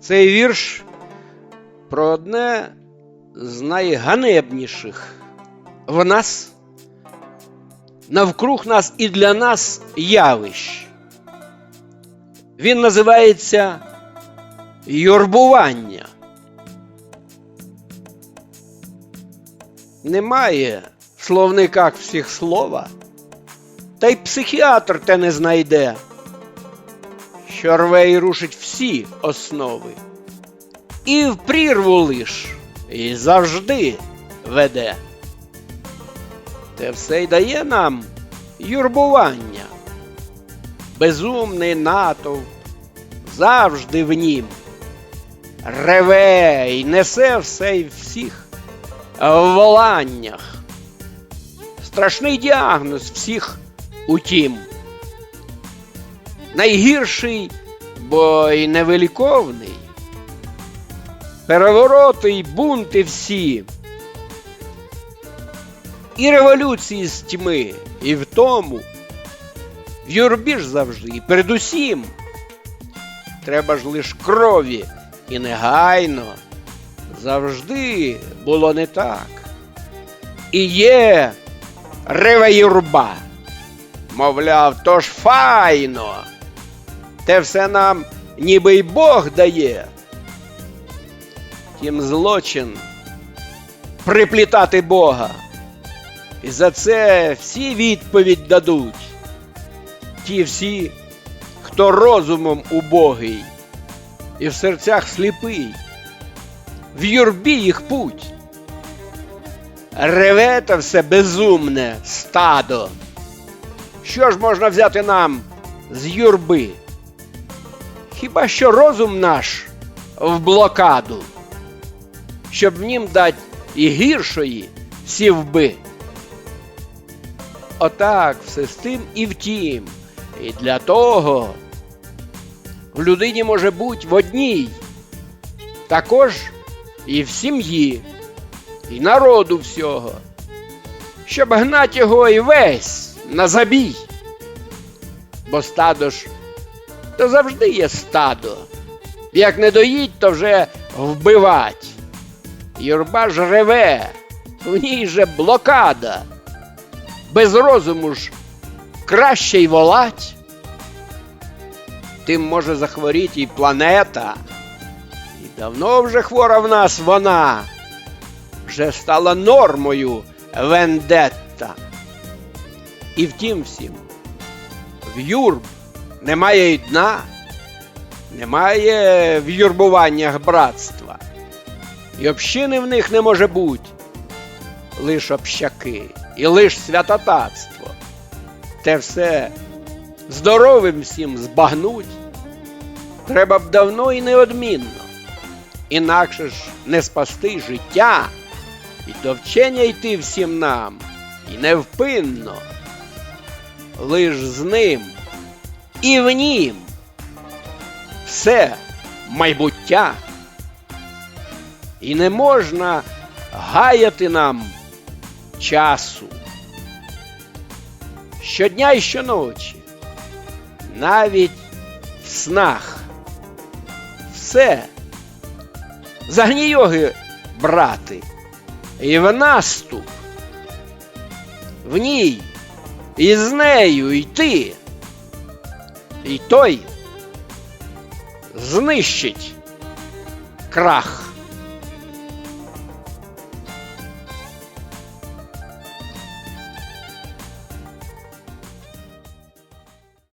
Цей вірш про одне з найганебніших в нас, навкруг нас і для нас явищ. Він називається юрбування. Немає в словниках всіх слова, та й психіатр те не знайде, що рве рушить всі основи, і в прірву лиш, і завжди веде. Те все й дає нам юрбування, безумний натовп завжди в нім. Реве й несе все й всіх в воланнях. Страшний діагноз всіх утім. Найгірший, бо й невеликовний. Перевороти й бунти всі. І революції з тьми, і в тому. В юрбі ж завжди, і передусім. Треба ж лиш крові і негайно. Завжди було не так. І є реве юрба. Мовляв, то ж файно. Те все нам ніби й Бог дає. Тім злочин приплітати Бога. І за це всі відповідь дадуть. Ті всі, хто розумом убогий і в серцях сліпий, в юрбі їх путь. Реве та все безумне стадо. Що ж можна взяти нам з юрби? Хіба що розум наш в блокаду, щоб в нім дать і гіршої сівби. Отак все з тим і втім. І для того в людині може бути в одній, також і в сім'ї, і народу всього, щоб гнать його і весь на забій. Бо стадо ж то завжди є стадо. Як не доїть, то вже вбивать. Юрба ж реве, в ній же блокада. Без розуму ж краще й волать. Тим може захворіти і планета. І давно вже хвора в нас вона. Вже стала нормою вендетта. І втім всім, в юрб немає й дна, немає в юрбуваннях братства. І общини в них не може бути. Лиш общаки і лиш святотатство. Те все здоровим всім збагнуть. Треба б давно і неодмінно. Інакше ж не спасти життя, і до вчення йти всім нам, і невпинно. Лиш з ним і в нім все майбуття. І не можна гаяти нам часу. Щодня і щоночі, навіть в снах. Все. Загні йоги, брати, і в наступ. В ній і з нею йти. І той знищить крах.